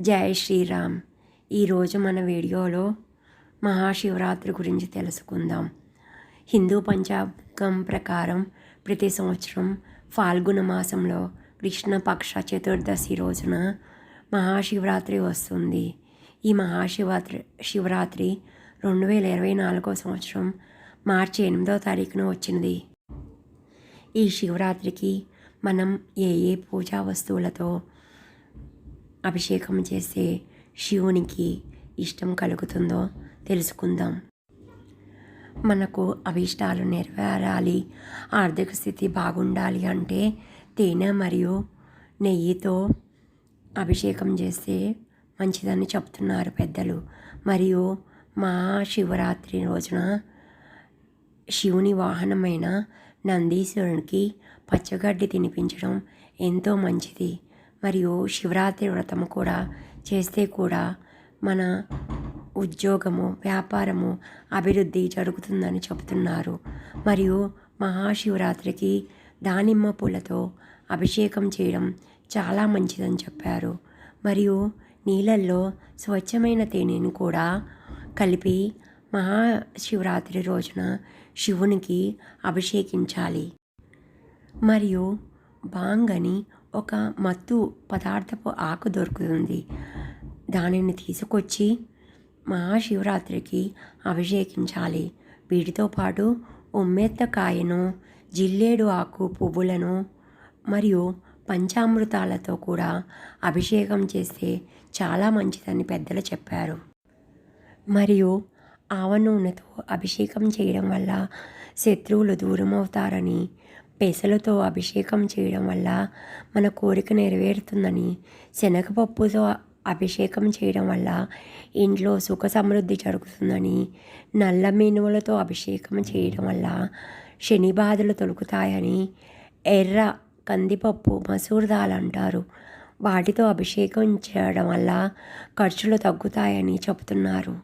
జై శ్రీరామ్. ఈరోజు మన వీడియోలో మహాశివరాత్రి గురించి తెలుసుకుందాం. హిందూ పంచాంగం ప్రకారం ప్రతి సంవత్సరం ఫాల్గుణ మాసంలో కృష్ణపక్ష చతుర్దశి రోజున మహాశివరాత్రి వస్తుంది. ఈ మహాశివరాత్రి శివరాత్రి రెండు వేల ఇరవై నాలుగో సంవత్సరం మార్చి ఎనిమిదో తారీఖున వచ్చినది. ఈ శివరాత్రికి మనం ఏ ఏ పూజా వస్తువులతో అభిషేకం చేసే శివునికి ఇష్టం కలుగుతుందో తెలుసుకుందాం. మనకు అభిష్టాలు నెరవేరాలి ఆర్థిక స్థితి బాగుండాలి అంటే తేనె మరియు నెయ్యితో అభిషేకం చేస్తే మంచిదని చెప్తున్నారు పెద్దలు. మరియు మా శివరాత్రి రోజున శివుని వాహనమైన నందీశ్వరునికి పచ్చగడ్డి తినిపించడం ఎంతో మంచిది. మరియు శివరాత్రి వ్రతము కూడా చేస్తే కూడా మన ఉద్యోగము వ్యాపారము అభివృద్ధి జరుగుతుందని చెబుతున్నారు. మరియు మహాశివరాత్రికి దానిమ్మ పూలతో అభిషేకం చేయడం చాలా మంచిదని చెప్పారు. మరియు నీళ్ళల్లో స్వచ్ఛమైన తేనెను కూడా కలిపి మహాశివరాత్రి రోజున శివునికి అభిషేకించాలి. మరియు బాంగ్ అని ఒక మత్తు పదార్థపు ఆకు దొరుకుతుంది. దానిని తీసుకొచ్చి మహాశివరాత్రికి అభిషేకించాలి. వీటితో పాటు ఉమ్మెత్తకాయను జిల్లేడు ఆకు పువ్వులను మరియు పంచామృతాలతో కూడా అభిషేకం చేస్తే చాలా మంచిదని పెద్దలు చెప్పారు. మరియు ఆవ నూనెతో అభిషేకం చేయడం వల్ల శత్రువులు దూరం అవుతారని పెసలతో అభిషేకం చేయడం వల్ల మన కోరిక నెరవేరుతుందని శనగపప్పుతో అభిషేకం చేయడం వల్ల ఇంట్లో సుఖ సమృద్ధి జరుగుతుందని నల్ల మినుములతో అభిషేకం చేయడం వల్ల శని బాధలు తొలుకుతాయని ఎర్ర కందిపప్పు మసూర్ దాల్ అంటారు. వాటితో అభిషేకం చేయడం వల్ల ఖర్చులు తగ్గుతాయని చెబుతున్నారు.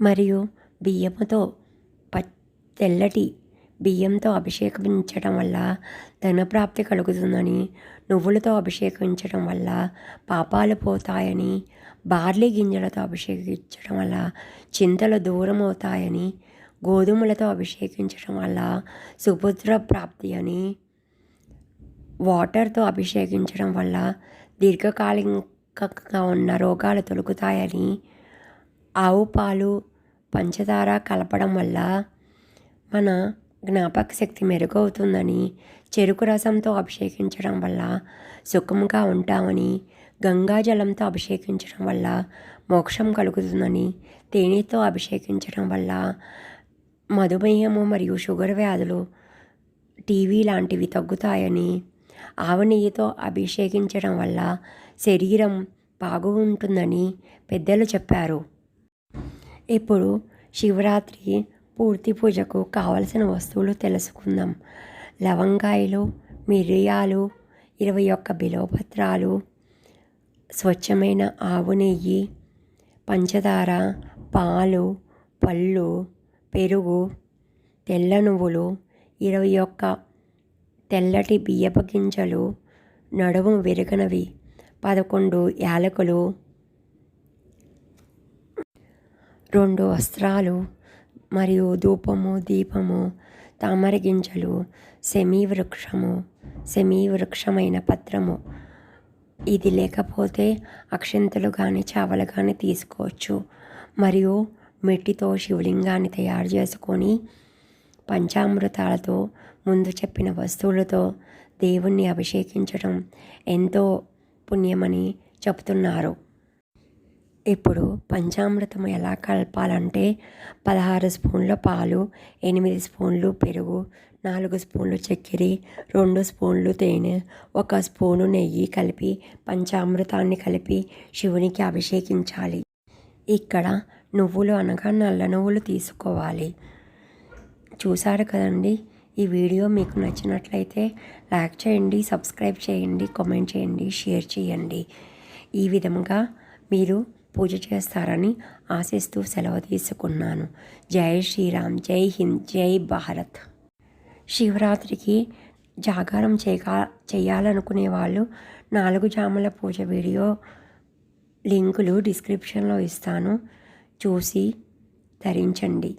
మరియు బియ్యముతో తెల్లటి బియ్యంతో అభిషేకించడం వల్ల ధనప్రాప్తి కలుగుతుందని నువ్వులతో అభిషేకించడం వల్ల పాపాలు పోతాయని బార్లీ గింజలతో అభిషేకించడం వల్ల చింతలు దూరం అవుతాయని గోధుమలతో అభిషేకించడం వల్ల సుపుత్ర ప్రాప్తి అని వాటర్తో అభిషేకించడం వల్ల దీర్ఘకాలికంగా ఉన్న రోగాలు తొలుగుతాయని ఆవు పాలు పంచదార కలపడం వల్ల మన జ్ఞాపక శక్తి మెరుగవుతుందని చెరుకు రసంతో అభిషేకించడం వల్ల సుఖంగా ఉంటామని గంగాజలంతో అభిషేకించడం వల్ల మోక్షం కలుగుతుందని తేనెతో అభిషేకించడం వల్ల మధుమేహము మరియు షుగర్ వ్యాధులు టీవీ లాంటివి తగ్గుతాయని ఆవ నెయ్యితో అభిషేకించడం వల్ల శరీరం బాగుంటుందని పెద్దలు చెప్పారు. ఇప్పుడు శివరాత్రి పూర్తి పూజకు కావలసిన వస్తువులు తెలుసుకుందాం. లవంగాయలు మిరియాలు ఇరవై ఒక్క బిలోపత్రాలు స్వచ్ఛమైన ఆవు నెయ్యి పంచదార పాలు పళ్ళు పెరుగు తెల్ల నువ్వులు ఇరవై ఒక్క తెల్లటి బియ్యపు గింజలు నడుము విరగనవి పదకొండు యాలకులు రెండు వస్త్రాలు మరియు ధూపము దీపము తామర గింజలు సెమీ వృక్షము సెమీ వృక్షమైన పత్రము. ఇది లేకపోతే అక్షంతలు కానీ చావలు కానీ తీసుకోవచ్చు. మరియు మెట్టితో శివలింగాన్ని తయారు చేసుకొని పంచామృతాలతో ముందు చెప్పిన వస్తువులతో దేవుణ్ణి అభిషేకించడం ఎంతో పుణ్యమని చెప్తున్నారు. ఇప్పుడు పంచామృతం ఎలా కలపాలంటే పదహారు స్పూన్ల పాలు ఎనిమిది స్పూన్లు పెరుగు నాలుగు స్పూన్లు చక్కెర రెండు స్పూన్లు తేనె ఒక స్పూను నెయ్యి కలిపి పంచామృతాన్ని కలిపి శివునికి అభిషేకించాలి. ఇక్కడ నువ్వులు అనగా నల్ల నువ్వులు తీసుకోవాలి. చూసారు కదండి? ఈ వీడియో మీకు నచ్చినట్లయితే లైక్ చేయండి సబ్స్క్రైబ్ చేయండి కామెంట్ చేయండి షేర్ చేయండి. ఈ విధముగా మీరు పూజ చేస్తారని ఆశిస్తూ సెలవు తీసుకున్నాను. జై శ్రీరామ్ జై హింద్ జై భారత్. శివరాత్రికి జాగారం చేయగా చేయాలనుకునే వాళ్ళు నాలుగు జాముల పూజ వీడియో లింకులు డిస్క్రిప్షన్లో ఇస్తాను. చూసి ధరించండి.